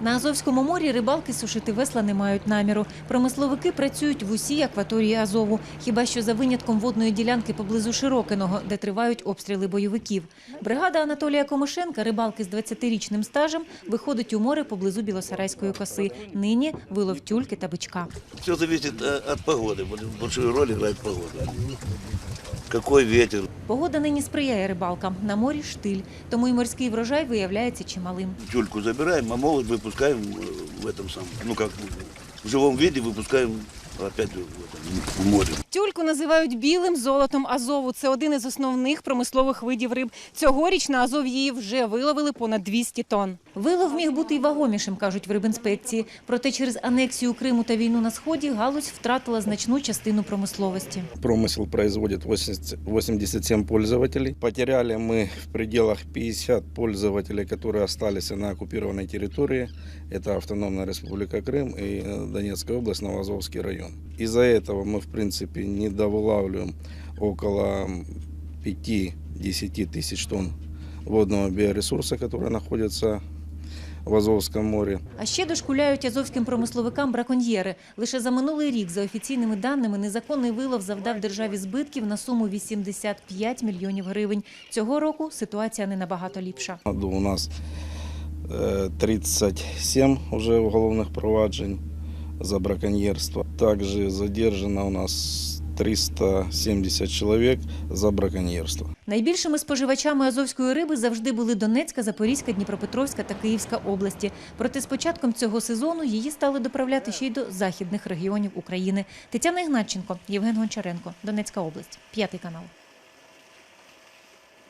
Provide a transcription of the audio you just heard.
На Азовському морі рибалки сушити весла не мають наміру. Промисловики працюють в усій акваторії Азову, хіба що за винятком водної ділянки поблизу Широкиного, де тривають обстріли бойовиків. Бригада Анатолія Комишенка, рибалки з 20-річним стажем, виходить у море поблизу Білосарайської коси. Нині вилов тюльки та бичка. Все зависит э, от погоды. Большую роль играет погода. Какой ветер. Погода нині сприяє рибалкам. На морі штиль, тому і морський врожай виявляється чималим. Тюльку забираем, а молот выпускаем э, в этом самом, ну как, в живом виде выпускаем опять в, этом, в море. Тюльку називають білим золотом Азову. Це один із основних промислових видів риб. Цьогоріч на Азов її вже виловили понад 200 тонн. Вилов міг бути й вагомішим, кажуть в рибінспекції. Проте через анексію Криму та війну на сході галузь втратила значну частину промисловості. Промысел производит 80 87 пользователей. Потеряли мы в пределах 50 пользователей, которые остались на оккупированной территории. Это Автономная Республика Крым и э, Донецкая область, Новоазовский район. Из-за этого мы, в принципе, недовылавливаем около 5-10 тысяч тонн водного биоресурса, который находится в Азовском море. А ще дошкуляють азовським промисловикам браконьєри. Лише за минулий рік, за офіційними даними, незаконний вилов завдав державі збитків на суму 85 мільйонів гривень. Цього року ситуація не набагато ліпша. году у нас э, 37 уже уголовных проваджень за браконьерство. Также задержано у нас 370 человек за браконьерство. Найбільшими споживачами азовської риби завжди були Донецька, Запорізька, Дніпропетровська та Київська області. Проте з початком цього сезону її стали доправляти ще й до західних регіонів України. Тетяна Ігнатченко, Євген Гончаренко, Донецька область, п'ятий канал.